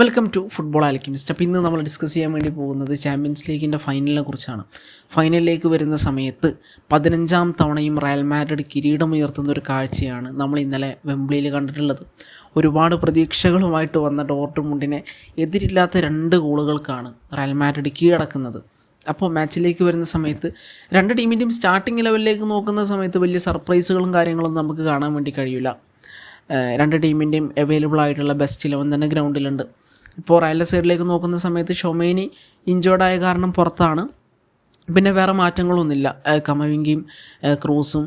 Welcome to football ആലിക്കിമിസ്റ്റ് അപ്പോൾ ഇന്ന് നമ്മൾ ഡിസ്കസ് ചെയ്യാൻ വേണ്ടി പോകുന്നത് ചാമ്പ്യൻസ് ലീഗിന്റെ ഫൈനലിനെ കുറിച്ചാണ്. ഫൈനലിലേക്ക് വരുന്ന സമയത്ത് പതിനഞ്ചാം തവണയും റയൽ മാഡ്രിഡ് കിരീടം ഉയർത്തുന്ന ഒരു കാഴ്ചയാണ് നമ്മൾ ഇന്നലെ വെംബ്ലിയിൽ കണ്ടിട്ടുള്ളത്. ഒരുപാട് പ്രതീക്ഷകളുമായിട്ട് വന്ന ഡോർട്ട്മുണ്ടിനെ എതിരില്ലാത്ത രണ്ട് ഗോളുകൾക്കാണ് റയൽ മാഡ്രിഡ് കീഴടക്കുന്നത്. അപ്പോൾ മാച്ചിലേക്ക് വരുന്ന സമയത്ത് രണ്ട് ടീമിന്റെയും സ്റ്റാർട്ടിംഗ് ലെവലിലേക്ക് നോക്കുന്ന സമയത്ത് വലിയ സർപ്രൈസുകളും കാര്യങ്ങളൊന്നും നമുക്ക് കാണാൻ വേണ്ടി കഴിയില്ല. രണ്ട് ടീമിന്റെയും അവൈലബിൾ ആയിട്ടുള്ള ബെസ്റ്റ് ഇലവൻ തന്നെ ഗ്രൗണ്ടിലുണ്ട് ഇപ്പോൾ റയലിന്റെ സൈഡിലേക്ക് നോക്കുന്ന സമയത്ത് ഷൊമേനി ഇഞ്ചോർഡായ കാരണം പുറത്താണ്. പിന്നെ വേറെ മാറ്റങ്ങളൊന്നുമില്ല. കമവിങ്കിയും ക്രൂസും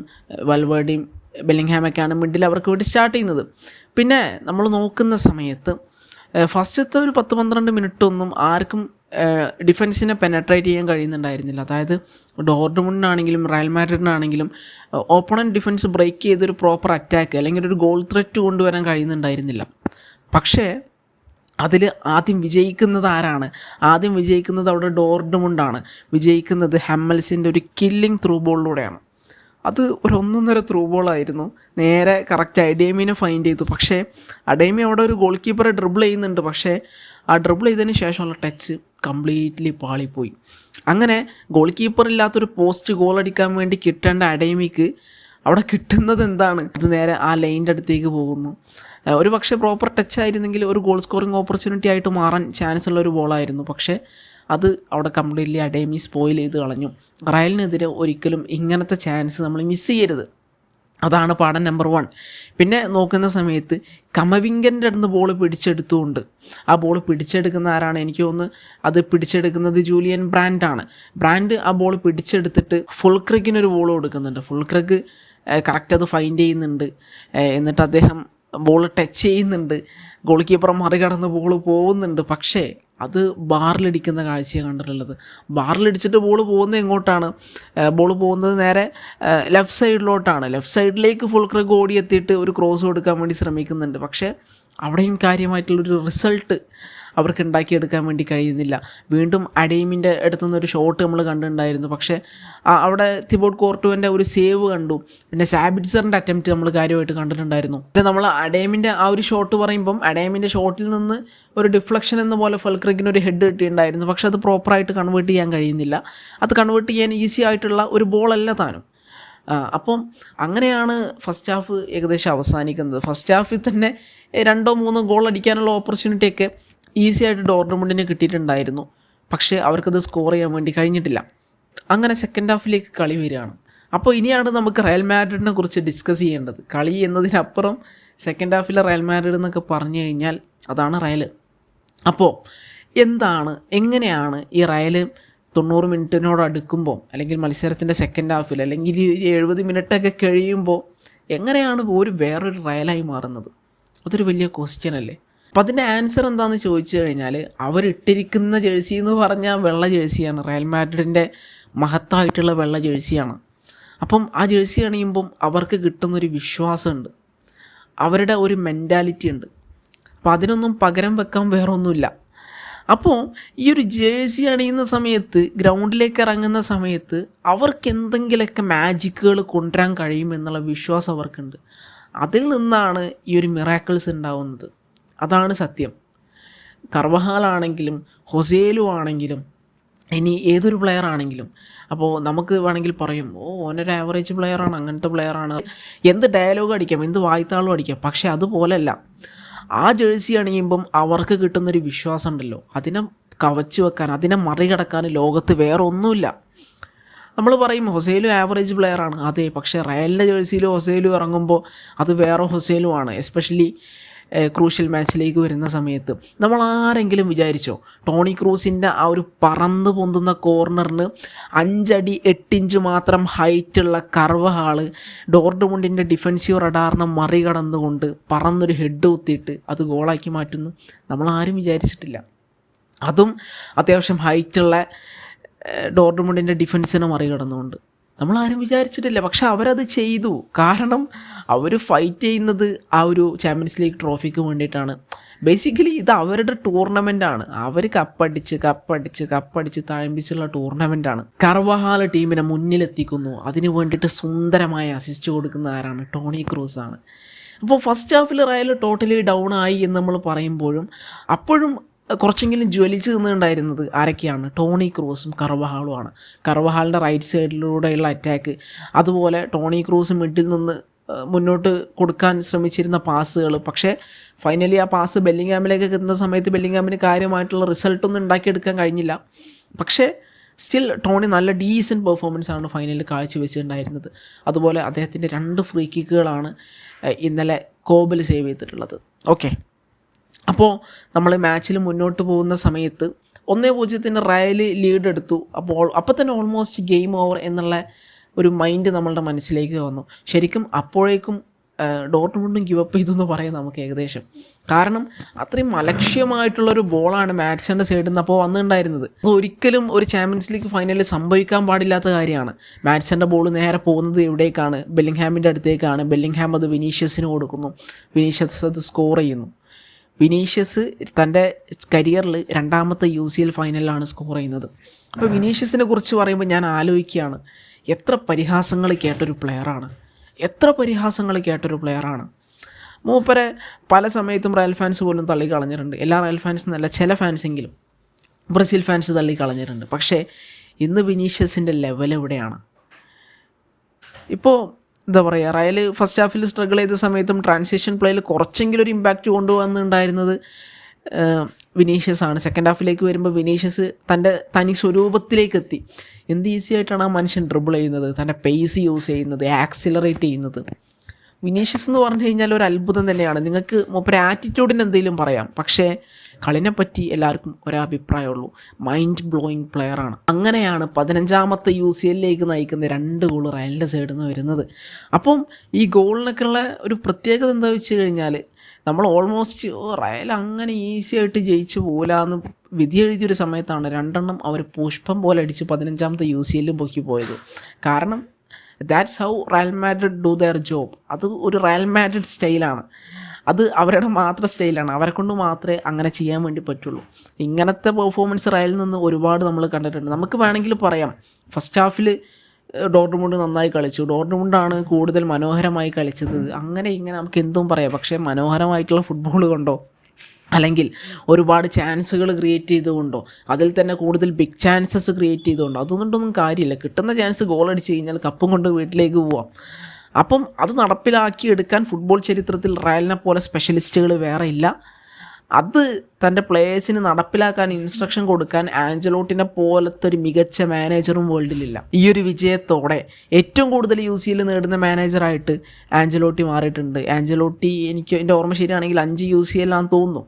വൽവേഡിയും ബെല്ലിംഗ്ഹാമൊക്കെയാണ് മിഡിൽ അവർക്ക് വേണ്ടി സ്റ്റാർട്ട് ചെയ്യുന്നത്. പിന്നെ നമ്മൾ നോക്കുന്ന സമയത്ത് ഫസ്റ്റത്തെ ഒരു പത്ത് പന്ത്രണ്ട് മിനിറ്റ് ഒന്നും ആർക്കും ഡിഫൻസിനെ പെനട്രേറ്റ് ചെയ്യാൻ കഴിയുന്നുണ്ടായിരുന്നില്ല. അതായത് ഡോർഡ്മുണ്ടിനാണെങ്കിലും റയൽ മാഡ്രിഡിനാണെങ്കിലും ഓപ്പണന്റ് ഡിഫൻസ് ബ്രേക്ക് ചെയ്തൊരു പ്രോപ്പർ അറ്റാക്ക് അല്ലെങ്കിൽ ഒരു ഗോൾ ത്രെറ്റ് കൊണ്ടുവരാൻ കഴിയുന്നുണ്ടായിരുന്നില്ല. പക്ഷേ അതിൽ ആദ്യം വിജയിക്കുന്നത് ആരാണ്? ആദ്യം വിജയിക്കുന്നത് അവിടെ ഡോർഡ്മുണ്ടാണ് വിജയിക്കുന്നത് ഹെമ്മൽസിന്റെ ഒരു കില്ലിംഗ് ത്രൂ ബോളിലൂടെയാണ്. അത് ഒരു ഒന്നൊന്നര ത്രൂ ബോളായിരുന്നു. നേരെ കറക്റ്റ് അഡേമിനെ ഫൈൻഡ് ചെയ്തു. പക്ഷേ അഡേമി അവിടെ ഒരു ഗോൾ കീപ്പറെ ഡ്രിബിൾ ചെയ്യുന്നുണ്ട്. പക്ഷേ ആ ഡ്രിബിൾ ചെയ്തതിന് ശേഷമുള്ള ടച്ച് കംപ്ലീറ്റ്ലി പാളിപ്പോയി. അങ്ങനെ ഗോൾ കീപ്പർ ഇല്ലാത്തൊരു പോസ്റ്റ് ഗോൾ അടിക്കാൻ വേണ്ടി കിട്ടേണ്ട അഡേമിക്ക് അവിടെ കിട്ടുന്നത് എന്താണ്? അത് നേരെ ആ ലൈന്റെ അടുത്തേക്ക് പോകുന്നു. ഒരു പക്ഷേ പ്രോപ്പർ ടച്ച് ആയിരുന്നെങ്കിൽ ഒരു ഗോൾ സ്കോറിംഗ് ഓപ്പർച്യൂണിറ്റി ആയിട്ട് മാറാൻ ചാൻസ് ഉള്ള ഒരു ബോളായിരുന്നു പക്ഷേ അത് അവിടെ കംപ്ലീറ്റ്ലി അഡേമി സ്പോയിൽ ചെയ്ത് കളഞ്ഞു. റയലിനെതിരെ ഒരിക്കലും ഇങ്ങനത്തെ ചാൻസ് നമ്മൾ മിസ് ചെയ്യരുത്. അതാണ് പാഠം നമ്പർ വൺ പിന്നെ നോക്കുന്ന സമയത്ത് കമവിങ്കന്റെ അടുത്ത് ബോൾ പിടിച്ചെടുത്തുകൊണ്ട്. ആ ബോൾ പിടിച്ചെടുക്കുന്ന ആരാണ്? എനിക്ക് തോന്നുന്നു അത് പിടിച്ചെടുക്കുന്നത് ജൂലിയൻ ബ്രാൻഡാണ് ബ്രാൻഡ് ആ ബോൾ പിടിച്ചെടുത്തിട്ട് ഫുൾ ക്രിക്കിനൊരു ബോൾ കൊടുക്കുന്നുണ്ട്. ഫുൾ ക്രിക്ക് കറക്റ്റ് അത് ഫൈൻഡ് ചെയ്യുന്നുണ്ട്. എന്നിട്ട് അദ്ദേഹം ബോൾ ടച്ച് ചെയ്യുന്നുണ്ട്. ഗോൾ കീപ്പർ മറികടന്ന് ബോൾ പോകുന്നുണ്ട്. പക്ഷേ അത് ബാറിലിടിക്കുന്ന കാഴ്ചയാണ് കണ്ടിട്ടുള്ളത്. ബാറിലിടിച്ചിട്ട് ബോൾ പോകുന്നത് എങ്ങോട്ടാണ്? ബോൾ പോകുന്നത് നേരെ ലെഫ്റ്റ് സൈഡിലോട്ടാണ് ലെഫ്റ്റ് സൈഡിലേക്ക് ഫുൾ ക്രിക്ക് ഓടി എത്തിയിട്ട് ഒരു ക്രോസ് കൊടുക്കാൻ വേണ്ടി ശ്രമിക്കുന്നുണ്ട്. പക്ഷേ അവിടെയും കാര്യമായിട്ടുള്ളൊരു റിസൾട്ട് അവർക്ക് ഉണ്ടാക്കിയെടുക്കാൻ വേണ്ടി കഴിയുന്നില്ല. വീണ്ടും അഡീമിന്റെ അടുത്തുനിന്ന് ഒരു ഷോട്ട് നമ്മൾ കണ്ടിട്ടുണ്ടായിരുന്നു. പക്ഷേ അവിടെ തിബോട്ട് കോർട്ടുവിന്റെ ഒരു സേവ് കണ്ടു. പിന്നെ സാബിറ്റ്സറിന്റെ അറ്റംപ്റ്റ് നമ്മൾ കാര്യമായിട്ട് കണ്ടിട്ടുണ്ടായിരുന്നു. പിന്നെ നമ്മൾ അഡേമിന്റെ ആ ഒരു ഷോട്ട് പറയുമ്പം അഡേമിന്റെ ഷോട്ടിൽ നിന്ന് ഒരു ഡിഫ്ലക്ഷൻ എന്ന പോലെ ഫൽക്രിക്കിന് ഒരു ഹെഡ് കിട്ടിയിട്ടുണ്ടായിരുന്നു. പക്ഷെ അത് പ്രോപ്പറായിട്ട് കൺവേർട്ട് ചെയ്യാൻ കഴിയുന്നില്ല. അത് കൺവേർട്ട് ചെയ്യാൻ ഈസി ആയിട്ടുള്ള ഒരു ബോളല്ല താനും. അപ്പം അങ്ങനെയാണ് ഫസ്റ്റ് ഹാഫ് ഏകദേശം അവസാനിക്കുന്നത്. ഫസ്റ്റ് ഹാഫിൽ തന്നെ രണ്ടോ മൂന്നോ ഗോൾ അടിക്കാനുള്ള ഓപ്പർച്യൂണിറ്റിയൊക്കെ ഈസി ആയിട്ട് ഡോർഡമുണ്ടിന് കിട്ടിയിട്ടുണ്ടായിരുന്നു. പക്ഷേ അവർക്കത് സ്കോർ ചെയ്യാൻ വേണ്ടി കഴിഞ്ഞിട്ടില്ല. അങ്ങനെ സെക്കൻഡ് ഹാഫിലേക്ക് കളി വരികയാണ്. അപ്പോൾ ഇനിയാണ് നമുക്ക് റയൽ മാഡ്രിഡിനെ കുറിച്ച് ഡിസ്കസ് ചെയ്യേണ്ടത്. കളി എന്നതിനപ്പുറം സെക്കൻഡ് ഹാഫിലെ റയൽ മാഡ്രിഡ് എന്നൊക്കെ പറഞ്ഞു കഴിഞ്ഞാൽ അതാണ് റയൽ അപ്പോൾ എന്താണ് എങ്ങനെയാണ് ഈ റയൽ തൊണ്ണൂറ് മിനിറ്റിനോട് അടുക്കുമ്പോൾ അല്ലെങ്കിൽ മത്സരത്തിന്റെ സെക്കൻഡ് ഹാഫിൽ അല്ലെങ്കിൽ ഈ എഴുപത് മിനിറ്റൊക്കെ കഴിയുമ്പോൾ എങ്ങനെയാണ് ഒരു വേറൊരു റയലായി മാറുന്നത്? അതൊരു വലിയ ക്വസ്റ്റ്യൻ അല്ലേ? അപ്പം അതിന്റെ ആൻസർ എന്താണെന്ന് ചോദിച്ചു കഴിഞ്ഞാൽ അവരിട്ടിരിക്കുന്ന ജേഴ്സി എന്ന് പറഞ്ഞാൽ വെള്ള ജേഴ്സിയാണ് റയൽ മാഡ്രിഡിന്റെ മഹത്തായിട്ടുള്ള വെള്ള ജേഴ്സിയാണ് അപ്പം ആ ജേഴ്സി അണിയുമ്പം അവർക്ക് കിട്ടുന്നൊരു വിശ്വാസമുണ്ട്. അവരുടെ ഒരു മെന്റാലിറ്റി ഉണ്ട്. അപ്പോൾ അതിനൊന്നും പകരം വെക്കാൻ വേറൊന്നുമില്ല. അപ്പോൾ ഈ ഒരു ജേഴ്സി അണിയുന്ന സമയത്ത് ഗ്രൗണ്ടിലേക്ക് ഇറങ്ങുന്ന സമയത്ത് അവർക്ക് എന്തെങ്കിലുമൊക്കെ മാജിക്കുകൾ കൊണ്ടുവരാൻ കഴിയുമെന്നുള്ള വിശ്വാസം അവർക്കുണ്ട്. അതിൽ നിന്നാണ് ഈ ഒരു മിറാക്കിൾസ് ഉണ്ടാവുന്നത്. അതാണ് സത്യം. കർവഹാലാണെങ്കിലും ഹൊസേലു ആണെങ്കിലും ഇനി ഏതൊരു പ്ലെയർ ആണെങ്കിലും അപ്പോൾ നമുക്ക് വേണമെങ്കിൽ പറയും ഓ ഓനൊരു ആവറേജ് പ്ലെയറാണ് അങ്ങനത്തെ പ്ലെയറാണ് എന്ത് ഡയലോഗ് അടിക്കാം എന്ത് വായ്ത്താളും അടിക്കാം പക്ഷേ അതുപോലല്ല. ആ ജേഴ്സി അണിയുമ്പം അവർക്ക് കിട്ടുന്നൊരു വിശ്വാസം ഉണ്ടല്ലോ അതിനെ കവച്ച് വെക്കാൻ അതിനെ മറികടക്കാൻ ലോകത്ത് വേറെ ഒന്നുമില്ല നമ്മൾ പറയും ഹൊസേലു ആവറേജ് പ്ലെയറാണ് അതെ പക്ഷേ റയലിന്റെ ജേഴ്സിയിലും ഹൊസേലും ഇറങ്ങുമ്പോൾ അത് വേറെ ഹൊസേലുമാണ് ആണ് എസ്പെഷ്യലി ക്രൂഷ്യൽ മാച്ചിലേക്ക് വരുന്ന സമയത്ത് നമ്മൾ ആരെങ്കിലും വിചാരിച്ചോ ടോണി ക്രൂസിന്റെ ആ ഒരു പറന്ന് പൊന്തുന്ന കോർണറിന് അഞ്ചടി എട്ടിഞ്ച് മാത്രം ഹൈറ്റുള്ള കർവ് ഹാൾ ഡോർഡ്മുണ്ടിന്റെ ഡിഫൻസീവ് റഡാറിനെ മറികടന്നുകൊണ്ട് പറന്നൊരു ഹെഡ് കുത്തിയിട്ട് അത് ഗോളാക്കി മാറ്റുന്നു. നമ്മൾ ആരും വിചാരിച്ചിട്ടില്ല. അതും അത്യാവശ്യം ഹൈറ്റുള്ള ഡോർഡ്മുണ്ടിന്റെ ഡിഫൻസിനെ മറികടന്നുകൊണ്ട്. നമ്മളാരും വിചാരിച്ചിട്ടില്ല പക്ഷെ അവരത് ചെയ്തു. കാരണം അവർ ഫൈറ്റ് ചെയ്യുന്നത് ആ ഒരു ചാമ്പ്യൻസ് ലീഗ് ട്രോഫിക്ക് വേണ്ടിയിട്ടാണ്. ബേസിക്കലി ഇത് അവരുടെ ടൂർണമെന്റാണ് അവർ കപ്പടിച്ച് കപ്പടിച്ച് കപ്പടിച്ച് തഴമ്പിച്ചുള്ള ടൂർണമെന്റാണ് കർവഹാൽ ടീമിനെ മുന്നിലെത്തിക്കുന്നു. അതിന് വേണ്ടിയിട്ട് സുന്ദരമായ അസിസ്റ്റ് കൊടുക്കുന്ന ആരാണ്? ടോണി ക്രൂസ് ആണ്. അപ്പോൾ ഫസ്റ്റ് ഹാഫിൽ റയൽ ടോട്ടലി ഡൗൺ ആയി എന്ന് നമ്മൾ പറയുമ്പോഴും അപ്പോഴും കുറച്ചെങ്കിലും ജ്വലിച്ച് നിന്നുണ്ടായിരുന്നത് ആരൊക്കെയാണ്? ടോണി ക്രൂസും കർവഹാളുമാണ് കർവഹാളിന്റെ റൈറ്റ് സൈഡിലൂടെയുള്ള അറ്റാക്ക് അതുപോലെ ടോണി ക്രൂസ് മിഡിൽ നിന്ന് മുന്നോട്ട് കൊടുക്കാൻ ശ്രമിച്ചിരുന്ന പാസ്സുകൾ പക്ഷേ ഫൈനലി ആ പാസ് ബെല്ലിംഗാമിലേക്ക് എത്തുന്ന സമയത്ത് ബെല്ലിംഗാമിന് കാര്യമായിട്ടുള്ള റിസൾട്ടൊന്നും ഉണ്ടാക്കിയെടുക്കാൻ കഴിഞ്ഞില്ല. പക്ഷേ സ്റ്റിൽ ടോണി നല്ല ഡീസന്റ് പെർഫോമൻസ് ആണ് ഫൈനലിൽ കാഴ്ചവെച്ചിട്ടുണ്ടായിരുന്നത്. അതുപോലെ അദ്ദേഹത്തിന്റെ രണ്ട് ഫ്രീ കിക്കുകളാണ് ഇന്നലെ കോബിൽ സേവ് ചെയ്തിട്ടുള്ളത്. ഓക്കെ അപ്പോൾ നമ്മൾ മാച്ചിൽ മുന്നോട്ട് പോകുന്ന സമയത്ത് ഒന്നേ പൂജ്യത്തിന് റയൽ ലീഡ് എടുത്തു. അപ്പോൾ അപ്പോൾ തന്നെ ഓൾമോസ്റ്റ് ഗെയിം ഓവർ എന്നുള്ള ഒരു മൈൻഡ് നമ്മളുടെ മനസ്സിലേക്ക് വന്നു. ശരിക്കും അപ്പോഴേക്കും ഡോർട്ട്മുണ്ടും ഗിവ് അപ്പ് ചെയ്തു എന്ന് പറയാം നമുക്ക് ഏകദേശം. കാരണം അത്രയും അലക്ഷ്യമായിട്ടുള്ളൊരു ബോളാണ് മാറ്റ്സിന്റെ സൈഡിൽ നിന്ന് അപ്പോൾ വന്നിട്ടുണ്ടായിരുന്നത്. അത് ഒരിക്കലും ഒരു ചാമ്പ്യൻസ് ലീഗ് ഫൈനലിൽ സംഭവിക്കാൻ പാടില്ലാത്ത കാര്യമാണ്. മാറ്റ്സിന്റെ ബോൾ നേരെ പോകുന്നത് എവിടേക്കാണ്? ബെല്ലിംഗ്ഹാമിന്റെ അടുത്തേക്കാണ്. ബെല്ലിംഗ്ഹാം അത് വിനീഷ്യസിന് കൊടുക്കുന്നു. വിനീഷ്യസ് അത് സ്കോർ ചെയ്യുന്നു. വിനീഷ്യസ് തന്റെ കരിയറിൽ രണ്ടാമത്തെ യു സി എൽ ഫൈനലിലാണ് സ്കോർ ചെയ്യുന്നത്. അപ്പോൾ വിനീഷ്യസിനെ കുറിച്ച് പറയുമ്പോൾ ഞാൻ ആലോചിക്കുകയാണ് എത്ര പരിഹാസങ്ങൾ കേട്ടൊരു പ്ലെയറാണ് എത്ര പരിഹാസങ്ങൾ കേട്ടൊരു പ്ലെയറാണ്. മൂപ്പരെ പല സമയത്തും റയൽ ഫാൻസ് പോലും തള്ളി കളഞ്ഞിട്ടുണ്ട് എല്ലാ റയൽ ഫാൻസ് നല്ല ചില ഫാൻസെങ്കിലും ബ്രസീൽ ഫാൻസ് തള്ളി കളഞ്ഞിട്ടുണ്ട് പക്ഷേ ഇന്ന് വിനീഷ്യസിന്റെ ലെവൽ എവിടെയാണ്? ഇപ്പോൾ എന്താ പറയുക റയൽ ഫസ്റ്റ് ഹാഫിൽ സ്ട്രഗിൾ ചെയ്ത സമയത്തും ട്രാൻസിഷൻ പ്ലേയിൽ കുറച്ചെങ്കിലും ഒരു ഇമ്പാക്റ്റ് കൊണ്ടുവന്നിട്ടുണ്ടായിരുന്നത് വിനീഷ്യസ് ആണ്. സെക്കൻഡ് ഹാഫിലേക്ക് വരുമ്പോൾ വിനീഷ്യസ് തന്റെ തനി സ്വരൂപത്തിലേക്ക് എത്തി. എന്ത് ഈസി ആയിട്ടാണ് ആ മനുഷ്യൻ ഡ്രിബിൾ ചെയ്യുന്നത് തന്റെ പേസ് യൂസ് ചെയ്യുന്നത് ആക്സിലറേറ്റ് ചെയ്യുന്നത്. വിനീഷ്യസ് എന്ന് പറഞ്ഞു കഴിഞ്ഞാൽ ഒരു അത്ഭുതം തന്നെയാണ്. നിങ്ങൾക്ക് ഒരു ആറ്റിറ്റ്യൂഡിന് എന്തെങ്കിലും പറയാം. പക്ഷേ കളിനെ പറ്റി എല്ലാവർക്കും ഒരഭിപ്രായമുള്ളൂ. മൈൻഡ് ബ്ലോയിങ് പ്ലെയറാണ് അങ്ങനെയാണ് പതിനഞ്ചാമത്തെ യു സി എല്ലിലേക്ക് നയിക്കുന്ന രണ്ട് ഗോൾ റയലിന്റെ സൈഡിൽ നിന്ന് വരുന്നത്. അപ്പം ഈ ഗോളിനൊക്കെ ഉള്ള ഒരു പ്രത്യേകത എന്താ വെച്ച് കഴിഞ്ഞാൽ നമ്മൾ ഓൾമോസ്റ്റ് റയൽ അങ്ങനെ ഈസി ആയിട്ട് ജയിച്ചു പോലാന്ന് വിധി എഴുതിയൊരു സമയത്താണ് രണ്ടെണ്ണം അവർ പുഷ്പം പോലെ അടിച്ച് പതിനഞ്ചാമത്തെ യു സി എല്ലും പൊക്കി പോയത്. കാരണം that's how Real Madrid do their job അത് ഒരു റയൽ മാഡ്രിഡ് സ്റ്റൈലാണ് അത് അവരുടെ മാത്രം സ്റ്റൈലാണ് അവരെ കൊണ്ട് മാത്രമേ അങ്ങനെ ചെയ്യാൻ വേണ്ടി പറ്റുള്ളൂ. ഇങ്ങനത്തെ പെർഫോമൻസ് റയലിൽ നിന്ന് ഒരുപാട് നമ്മൾ കണ്ടിട്ടുണ്ട്. നമുക്ക് വേണമെങ്കിൽ പറയാം. ഫസ്റ്റ് ഹാഫിൽ ഡോർട്ട്മുണ്ട് നന്നായി കളിച്ചു. ഡോർട്ട്മുണ്ടാണ് കൂടുതൽ മനോഹരമായി കളിച്ചത്. അങ്ങനെ ഇങ്ങനെ നമുക്ക് എന്തും പറയാം. പക്ഷേ മനോഹരമായിട്ടുള്ള ഫുട്ബോൾ കൊണ്ടോ അല്ലെങ്കിൽ ഒരുപാട് ചാൻസുകൾ ക്രിയേറ്റ് ചെയ്തുകൊണ്ടോ അതിൽ തന്നെ കൂടുതൽ ബിഗ് ചാൻസസ് ക്രിയേറ്റ് ചെയ്തുകൊണ്ടോ അതുകൊണ്ടൊന്നും കാര്യമില്ല. കിട്ടുന്ന ചാൻസ് ഗോൾ അടിച്ച് കഴിഞ്ഞാൽ കപ്പും കൊണ്ട് വീട്ടിലേക്ക് പോവാം. അപ്പം അത് നടപ്പിലാക്കി എടുക്കാൻ ഫുട്ബോൾ ചരിത്രത്തിൽ റയലിനെ പോലെ സ്പെഷ്യലിസ്റ്റുകൾ വേറെ ഇല്ല. അത് തന്റെ പ്ലേയേഴ്സിന് നടപ്പിലാക്കാൻ ഇൻസ്ട്രക്ഷൻ കൊടുക്കാൻ ആഞ്ചലോട്ടിനെ പോലത്തെ ഒരു മികച്ച മാനേജറും വേൾഡിലില്ല ഈ ഒരു വിജയത്തോടെ ഏറ്റവും കൂടുതൽ യു സിയിൽ നേടുന്ന മാനേജറായിട്ട് ആഞ്ചലോട്ടി മാറിയിട്ടുണ്ട്. ആഞ്ചലോട്ടി എനിക്ക് എന്റെ ഓർമ്മ ശരിയാണെങ്കിൽ അഞ്ച് യു സി എല്ലാന്ന് തോന്നുന്നു.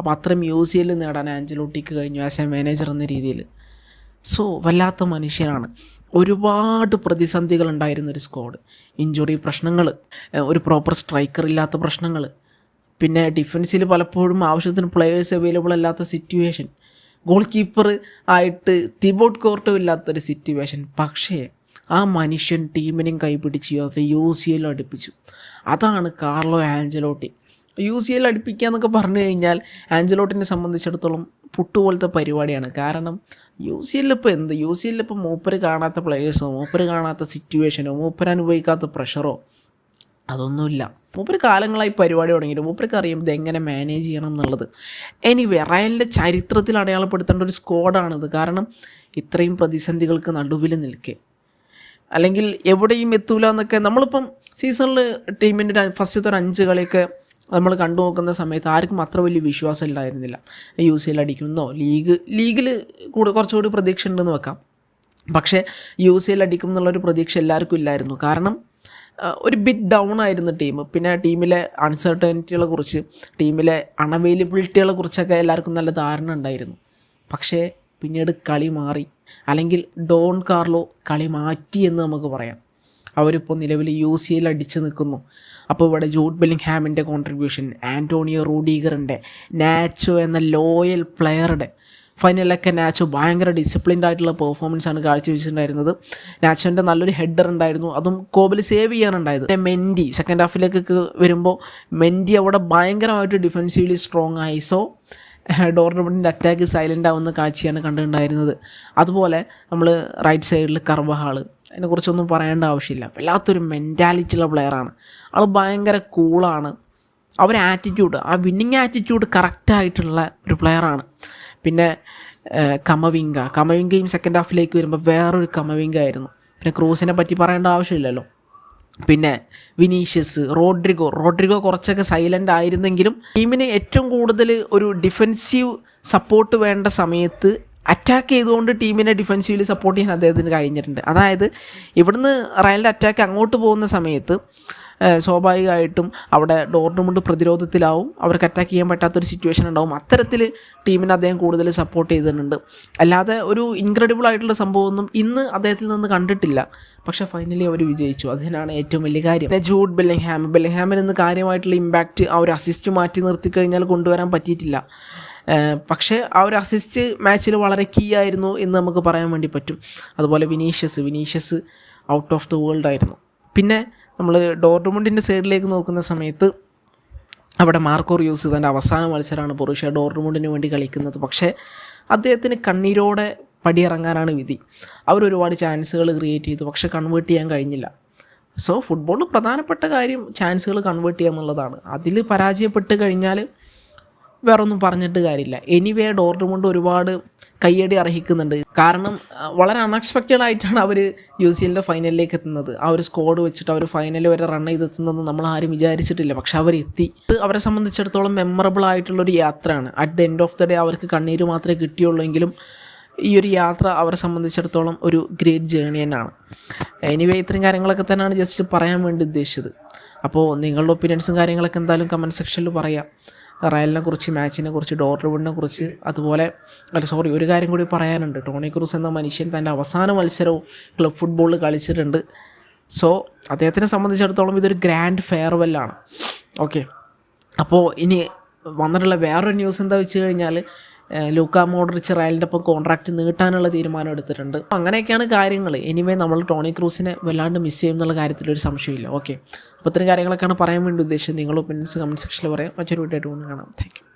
അപ്പോൾ അത്രയും യു സി എല്ലിൽ നേടാൻ ആഞ്ചലോട്ടിക്ക് കഴിഞ്ഞു ആസ് എ മാനേജർ എന്ന രീതിയിൽ. സോ വല്ലാത്ത മനുഷ്യനാണ്. ഒരുപാട് പ്രതിസന്ധികൾ ഉണ്ടായിരുന്ന ഒരു സ്ക്വാഡ് ഇഞ്ചുറി പ്രശ്നങ്ങൾ ഒരു പ്രോപ്പർ സ്ട്രൈക്കർ ഇല്ലാത്ത പ്രശ്നങ്ങൾ പിന്നെ ഡിഫൻസിൽ പലപ്പോഴും ആവശ്യത്തിന് പ്ലെയേഴ്സ് അവൈലബിൾ അല്ലാത്ത സിറ്റുവേഷൻ ഗോൾ കീപ്പർ ആയിട്ട് തിബോട്ട് കോർട്ടും ഇല്ലാത്തൊരു സിറ്റുവേഷൻ പക്ഷേ ആ മനുഷ്യൻ ടീമിനെയും കൈപിടിച്ച് അത് യു സി എൽ അടുപ്പിച്ചു. അതാണ് Carlo Ancelotti. U C L അടുപ്പിക്കുക എന്നൊക്കെ പറഞ്ഞു കഴിഞ്ഞാൽ ആഞ്ചലോട്ടിനെ സംബന്ധിച്ചിടത്തോളം പുട്ടുപോലത്തെ പരിപാടിയാണ്. കാരണം യു സി എല്ലിൽ ഇപ്പോൾ എന്ത്? യു സി എല്ലിൽ ഇപ്പോൾ മൂപ്പര് കാണാത്ത പ്ലേയേഴ്സോ മൂപ്പര് കാണാത്ത സിറ്റുവേഷനോ മൂപ്പര് അനുഭവിക്കാത്ത പ്രഷറോ അതൊന്നുമില്ല. മൂപ്പര് കാലങ്ങളായി പരിപാടി തുടങ്ങിയിട്ട് മൂപ്പർക്ക് അറിയാം ഇത് എങ്ങനെ മാനേജ് ചെയ്യണം എന്നുള്ളത്. എനിവേ റയലിന്റെ ചരിത്രത്തിൽ അടയാളപ്പെടുത്തേണ്ട ഒരു സ്ക്വാഡാണിത് കാരണം ഇത്രയും പ്രതിസന്ധികൾക്ക് നടുവിൽ നിൽക്കേ. അല്ലെങ്കിൽ എവിടെയും എത്തൂല എന്നൊക്കെ നമ്മളിപ്പം സീസണിൽ ടീമിന്റെ ഫസ്റ്റത്തെ ഒരു അഞ്ച് കളിയൊക്കെ നമ്മൾ കണ്ടു നോക്കുന്ന സമയത്ത് ആർക്കും അത്ര വലിയ വിശ്വാസം ഇല്ലായിരുന്നില്ല. യു സി എൽ അടിക്കുന്നോ? ലീഗ് ലീഗിൽ കൂടെ കുറച്ചുകൂടി പ്രതീക്ഷ ഉണ്ടെന്ന് വെക്കാം. പക്ഷേ യു സി എൽ അടിക്കും എന്നുള്ളൊരു പ്രതീക്ഷ എല്ലാവർക്കും ഇല്ലായിരുന്നു. കാരണം ഒരു ബിറ്റ് ഡൗൺ ആയിരുന്നു ടീം പിന്നെ ടീമിലെ അൺസർട്ടനിറ്റികളെ കുറിച്ച് ടീമിലെ അണവൈലബിലിറ്റികളെ കുറിച്ചൊക്കെ എല്ലാവർക്കും നല്ല ധാരണ ഉണ്ടായിരുന്നു. പക്ഷേ പിന്നീട് കളി മാറി. അല്ലെങ്കിൽ ഡോൺ കാർലോ കളി മാറ്റി എന്ന് നമുക്ക് പറയാം. അവരിപ്പോൾ നിലവിൽ യു സി എൽ അടിച്ച് നിൽക്കുന്നു. അപ്പോൾ ഇവിടെ ജൂഡ് ബെല്ലിംഗ്ഹാമിന്റെ കോൺട്രിബ്യൂഷൻ ആന്റോണിയോ റൂഡീഗറിന്റെ നാച്ചോ എന്ന ലോയൽ പ്ലെയറുടെ ഫൈനലൊക്കെ നാച്ചോ ഭയങ്കര ഡിസിപ്ലിൻഡ് ആയിട്ടുള്ള പെർഫോമൻസ് ആണ് കാഴ്ചവെച്ചിട്ടുണ്ടായിരുന്നത്. നാച്ചോന്റെ നല്ലൊരു ഹെഡർ ഉണ്ടായിരുന്നു. അതും കോബിൽ സേവ് ചെയ്യാനുണ്ടായത്. മെൻഡി സെക്കൻഡ് ഹാഫിലേക്കൊക്കെ വരുമ്പോൾ മെൻഡി അവിടെ ഭയങ്കരമായിട്ട് ഡിഫെൻസീവ്ലി സ്ട്രോങ് ആയി. സോ ഡോർണമെന്റിന്റെ അറ്റാക്ക് സൈലന്റ് ആവുന്ന കാഴ്ചയാണ് കണ്ടിട്ടുണ്ടായിരുന്നത്. അതുപോലെ നമ്മൾ റൈറ്റ് സൈഡിൽ കർബഹാൾ അതിനെക്കുറിച്ചൊന്നും പറയേണ്ട ആവശ്യമില്ല. വല്ലാത്തൊരു മെന്റാലിറ്റി ഉള്ള പ്ലെയറാണ് ആൾ ഭയങ്കര കൂളാണ് അവർ ആറ്റിറ്റ്യൂഡ് ആ വിന്നിങ് ആറ്റിറ്റ്യൂഡ് കറക്റ്റായിട്ടുള്ള ഒരു പ്ലെയറാണ് പിന്നെ കമവിങ്ക കമവിങ്കയും സെക്കൻഡ് ഹാഫിലേക്ക് വരുമ്പോൾ വേറൊരു കമവിങ്ക ആയിരുന്നു. പിന്നെ ക്രൂസിനെ പറ്റി പറയേണ്ട ആവശ്യമില്ലല്ലോ. പിന്നെ വിനീഷ്യസ് റോഡ്രിഗോ. റോഡ്രിഗോ കുറച്ചൊക്കെ സൈലന്റ് ആയിരുന്നെങ്കിലും ടീമിന് ഏറ്റവും കൂടുതൽ ഒരു ഡിഫെൻസീവ് സപ്പോർട്ട് വേണ്ട സമയത്ത് അറ്റാക്ക് ചെയ്തുകൊണ്ട് ടീമിനെ ഡിഫെൻസീവിൽ സപ്പോർട്ട് ചെയ്യാൻ അദ്ദേഹത്തിന് കഴിഞ്ഞിട്ടുണ്ട്. അതായത് ഇവിടുന്ന് റയലിന്റെ അറ്റാക്ക് അങ്ങോട്ട് പോകുന്ന സമയത്ത് സ്വാഭാവികമായിട്ടും അവിടെ ഡോർട്ട്മുണ്ട് പ്രതിരോധത്തിലാവും. അവർക്ക് അറ്റാക്ക് ചെയ്യാൻ പറ്റാത്തൊരു സിറ്റുവേഷൻ ഉണ്ടാവും. അത്തരത്തിൽ ടീമിനെ അദ്ദേഹം കൂടുതൽ സപ്പോർട്ട് ചെയ്തിട്ടുണ്ട്. അല്ലാതെ ഒരു ഇൻക്രെഡിബിൾ ആയിട്ടുള്ള സംഭവമൊന്നും ഇന്ന് അദ്ദേഹത്തിൽ നിന്ന് കണ്ടിട്ടില്ല. പക്ഷേ ഫൈനലി അവർ വിജയിച്ചു. അതിനാണ് ഏറ്റവും വലിയ കാര്യം. Jude Bellingham. ബെല്ലിംഗ്ഹാമിൽ നിന്ന് കാര്യമായിട്ടുള്ള ഇമ്പാക്റ്റ് ആ ഒരു അസിസ്റ്റ് മാറ്റി നിർത്തി കഴിഞ്ഞാൽ കൊണ്ടുവരാൻ പറ്റിയിട്ടില്ല. പക്ഷേ ആ ഒരു അസിസ്റ്റ് മാച്ചിൽ വളരെ കീ ആയിരുന്നു എന്ന് നമുക്ക് പറയാൻ വേണ്ടി പറ്റും. അതുപോലെ Vinicius Vinicius out of the world ആയിരുന്നു. പിന്നെ നമ്മൾ ഡോർഡ്മുണ്ടിന്റെ സൈഡിലേക്ക് നോക്കുന്ന സമയത്ത് അവിടെ മാർക്കോ റിയൂസ് തന്റെ അവസാന മത്സരമാണ് പൊറൂഷ്യ ഡോർഡ്മുണ്ടിന് വേണ്ടി കളിക്കുന്നത്. പക്ഷേ അദ്ദേഹത്തിന് കണ്ണീരോടെ പടിയിറങ്ങാനാണ് വിധി. അവർ ഒരുപാട് ചാൻസുകൾ ക്രിയേറ്റ് ചെയ്തു. പക്ഷേ കൺവേർട്ട് ചെയ്യാൻ കഴിഞ്ഞില്ല. സോ ഫുട്ബോളിൽ പ്രധാനപ്പെട്ട കാര്യം ചാൻസുകൾ കൺവേർട്ട് ചെയ്യുക എന്നുള്ളതാണ് അതിൽ പരാജയപ്പെട്ട് കഴിഞ്ഞാൽ വേറൊന്നും പറഞ്ഞിട്ട് കാര്യമില്ല. എനിവേ ഡോർട്ട്മുണ്ട് ഒരുപാട് കയ്യടി അർഹിക്കുന്നുണ്ട്. കാരണം വളരെ അൺഎക്സ്പെക്റ്റഡ് ആയിട്ടാണ് അവർ യു സി എല്ലിന്റെ ഫൈനലിലേക്ക് എത്തുന്നത്. ആ ഒരു സ്കോഡ് വെച്ചിട്ട് അവർ ഫൈനൽ വരെ റൺ ചെയ്തെത്തുന്നതെന്ന് നമ്മൾ ആരും വിചാരിച്ചിട്ടില്ല. പക്ഷെ അവരെത്തി. ഇത് അവരെ സംബന്ധിച്ചിടത്തോളം മെമ്മറബിൾ ആയിട്ടുള്ളൊരു യാത്രയാണ്. At the end of the day അവർക്ക് കണ്ണീര് മാത്രമേ കിട്ടിയുള്ളൂ എങ്കിലും ഈ ഒരു യാത്ര അവരെ സംബന്ധിച്ചിടത്തോളം ഒരു ഗ്രേറ്റ് ജേണി തന്നെയാണ്. എനിവേ ഇത്രയും കാര്യങ്ങളൊക്കെ തന്നെയാണ് ജസ്റ്റ് പറയാൻ വേണ്ടി ഉദ്ദേശിച്ചത്. അപ്പോൾ നിങ്ങളുടെ ഒപ്പീനിയൻസും കാര്യങ്ങളൊക്കെ എന്തായാലും കമന്റ് സെക്ഷനിൽ പറയാം. റയലിനെ കുറിച്ച് മാച്ചിനെ കുറിച്ച് ഡോർട്ട്മുണ്ടിനെ കുറിച്ച് അതുപോലെ അല്ല സോറി ഒരു കാര്യം കൂടി പറയാനുണ്ട്. ടോണി ക്രൂസ് എന്ന മനുഷ്യൻ തന്റെ അവസാന മത്സരവും ക്ലബ് ഫുട്ബോളിൽ കളിച്ചിട്ടുണ്ട്. സോ അദ്ദേഹത്തിനെ സംബന്ധിച്ചിടത്തോളം ഇതൊരു ഗ്രാൻഡ് ഫെയർവെല്ലാണ് ഓക്കെ അപ്പോൾ ഇനി വന്നിട്ടുള്ള വേറൊരു ന്യൂസ് എന്താ വെച്ച് കഴിഞ്ഞാൽ ലൂക്ക മോഡ്രിച്ച് റയലിന്റെ ഒപ്പം കോൺട്രാക്റ്റ് നീട്ടാനുള്ള തീരുമാനം എടുത്തിട്ടുണ്ട്. അങ്ങനെയൊക്കെയാണ് കാര്യങ്ങൾ എനിവേ നമ്മൾ ടോണി ക്രൂസിനെ വല്ലാണ്ട് മിസ് ചെയ്യും എന്നുള്ള കാര്യത്തിൽ ഒരു സംശയമില്ല. ഓക്കെ അപ്പോൾ ഇത്രയും കാര്യങ്ങളൊക്കെയാണ് പറയാൻ വേണ്ടി ഉദ്ദേശിച്ചത്. നിങ്ങൾ ഒപ്പീനിയൻസ് കമന്റ് സെക്ഷനിൽ പറയാം. മറ്റൊരു വീഡിയോ ആയിട്ട് കൊണ്ട് കാണാം. താങ്ക്